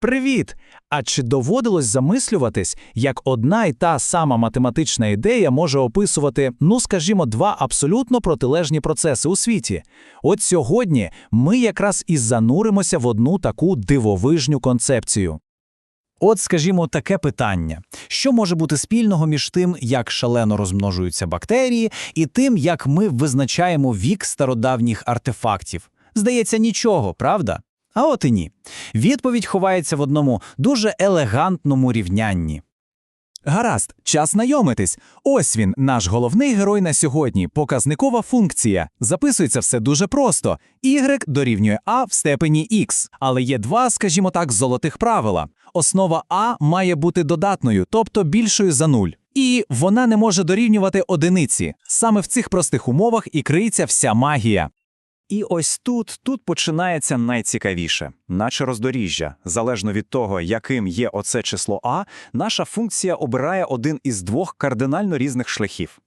Привіт! А чи доводилось замислюватись, як одна і та сама математична ідея може описувати, ну скажімо, два абсолютно протилежні процеси у світі? От сьогодні ми якраз і зануримося в одну таку дивовижню концепцію. От, скажімо, таке питання: що може бути спільного між тим, як шалено розмножуються бактерії, і тим, як ми визначаємо вік стародавніх артефактів? Здається, нічого, правда? А от і ні. Відповідь ховається в одному дуже елегантному рівнянні. Гаразд, час знайомитись. Ось він, наш головний герой на сьогодні, показникова функція. Записується все дуже просто. Y дорівнює А в степені X. Але є два, скажімо так, золотих правила. Основа А має бути додатною, тобто більшою за нуль. І вона не може дорівнювати одиниці. Саме в цих простих умовах і криється вся магія. І ось тут, тут починається найцікавіше, наче роздоріжжя. Залежно від того, яким є оце число А, наша функція обирає один із двох кардинально різних шляхів.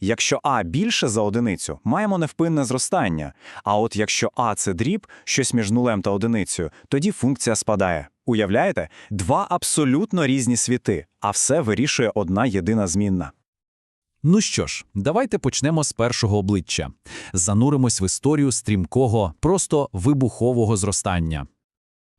Якщо А більше за одиницю, маємо невпинне зростання. А от якщо А це дріб, щось між нулем та одиницею, тоді функція спадає. Уявляєте? Два абсолютно різні світи, а все вирішує одна єдина змінна. Ну що ж, давайте почнемо з першого обличчя. Зануримось в історію стрімкого, просто вибухового зростання.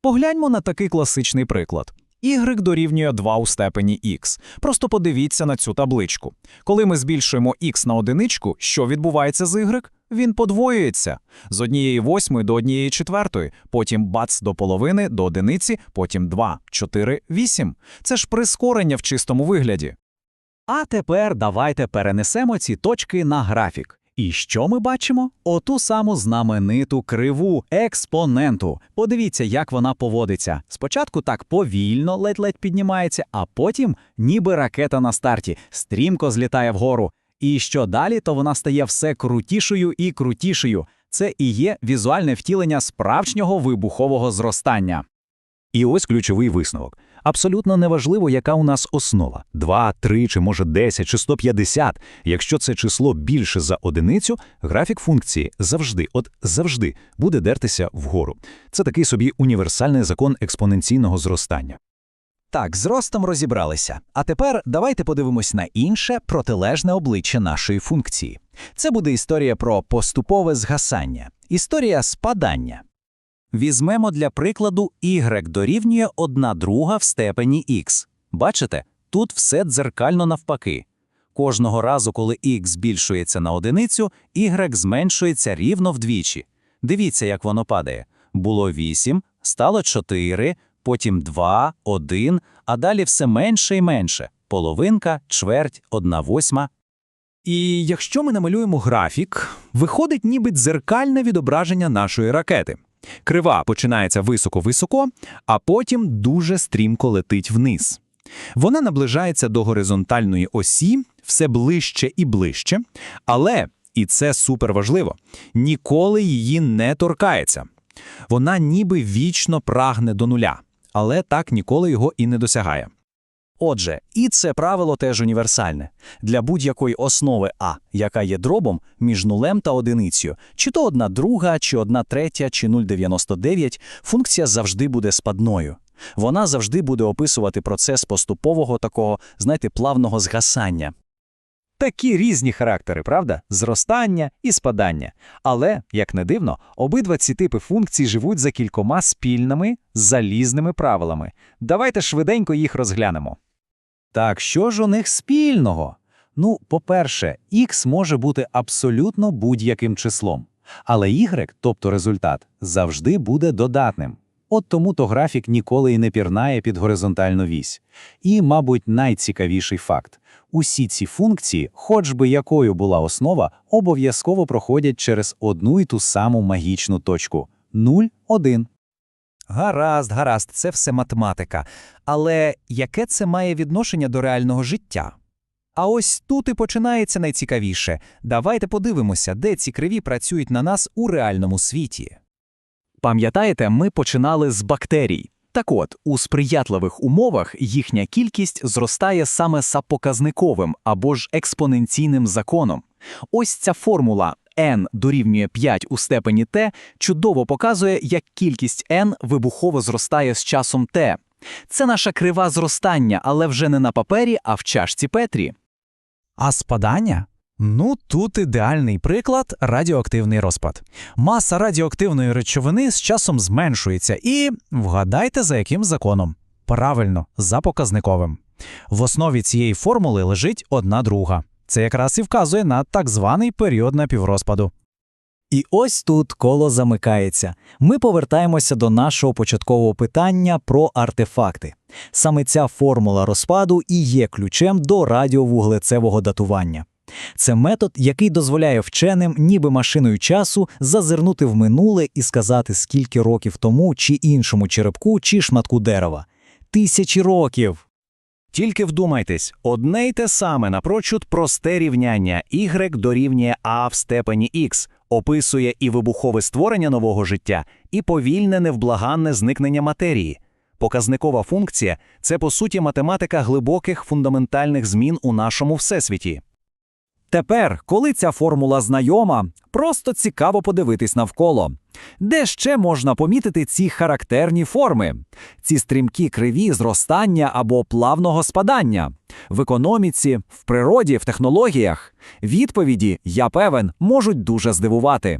Погляньмо на такий класичний приклад. Y дорівнює 2 у степені x. Просто подивіться на цю табличку. Коли ми збільшуємо x на одиничку, що відбувається з y? Він подвоюється. З однієї восьмої до однієї четвертої, потім бац до половини, до одиниці, потім 2, 4, 8. Це ж прискорення в чистому вигляді. А тепер давайте перенесемо ці точки на графік. І що ми бачимо? Оту саму знамениту криву експоненту. Подивіться, як вона поводиться. Спочатку так повільно ледь-ледь піднімається, а потім, ніби ракета на старті, стрімко злітає вгору. І що далі, то вона стає все крутішою і крутішою. Це і є візуальне втілення справжнього вибухового зростання. І ось ключовий висновок. Абсолютно неважливо, яка у нас основа – 2, 3 чи може 10 чи 150. Якщо це число більше за одиницю, графік функції завжди, от завжди, буде дертися вгору. Це такий собі універсальний закон експоненційного зростання. Так, з ростом розібралися. А тепер давайте подивимось на інше протилежне обличчя нашої функції. Це буде історія про поступове згасання, історія спадання. Візьмемо для прикладу y дорівнює 1 друга в степені x. Бачите, тут все дзеркально навпаки. Кожного разу, коли x збільшується на одиницю, y зменшується рівно вдвічі. Дивіться, як воно падає. Було 8, стало 4, потім 2, 1, а далі все менше і менше. Половинка, чверть, 1 восьма. І якщо ми намалюємо графік, виходить ніби дзеркальне відображення нашої ракети. Крива починається високо-високо, а потім дуже стрімко летить вниз. Вона наближається до горизонтальної осі все ближче і ближче, але, і це суперважливо, ніколи її не торкається. Вона ніби вічно прагне до нуля, але так ніколи його і не досягає. Отже, і це правило теж універсальне. Для будь-якої основи А, яка є дробом між нулем та одиницею, чи то одна друга, чи одна третя, чи 0,99, функція завжди буде спадною. Вона завжди буде описувати процес поступового такого, знаєте, плавного згасання. Такі різні характери, правда? Зростання і спадання. Але, як не дивно, обидва ці типи функцій живуть за кількома спільними залізними правилами. Давайте швиденько їх розглянемо. Так що ж у них спільного? Ну, по-перше, x може бути абсолютно будь-яким числом, але y, тобто результат, завжди буде додатним. От тому то графік ніколи і не пірнає під горизонтальну вісь. І, мабуть, найцікавіший факт. Усі ці функції, хоч би якою була основа, обов'язково проходять через одну і ту саму магічну точку 0, 1. Гаразд, гаразд, це все математика. Але яке це має відношення до реального життя? А ось тут і починається найцікавіше. Давайте подивимося, де ці криві працюють на нас у реальному світі. Пам'ятаєте, ми починали з бактерій. Так от, у сприятливих умовах їхня кількість зростає саме за показниковим або ж експоненційним законом. Ось ця формула n дорівнює 5 у степені t, чудово показує, як кількість n вибухово зростає з часом t. Це наша крива зростання, але вже не на папері, а в чашці Петрі. А спадання? Ну, тут ідеальний приклад радіоактивний розпад. Маса радіоактивної речовини з часом зменшується і вгадайте за яким законом? Правильно, за показниковим. В основі цієї формули лежить одна друга. Це якраз і вказує на так званий період напіврозпаду. І ось тут коло замикається. Ми повертаємося до нашого початкового питання про артефакти. Саме ця формула розпаду і є ключем до радіовуглецевого датування. Це метод, який дозволяє вченим, ніби машиною часу, зазирнути в минуле і сказати, скільки років тому чи іншому черепку чи шматку дерева. Тисячі років! Тільки вдумайтесь, одне й те саме напрочуд просте рівняння y дорівнює a в степені x, описує і вибухове створення нового життя, і повільне невблаганне зникнення матерії. Показникова функція – це, по суті, математика глибоких фундаментальних змін у нашому всесвіті. Тепер, коли ця формула знайома, просто цікаво подивитись навколо. Де ще можна помітити ці характерні форми? Ці стрімкі криві зростання або плавного спадання? В економіці, в природі, в технологіях? Відповіді, я певен, можуть дуже здивувати.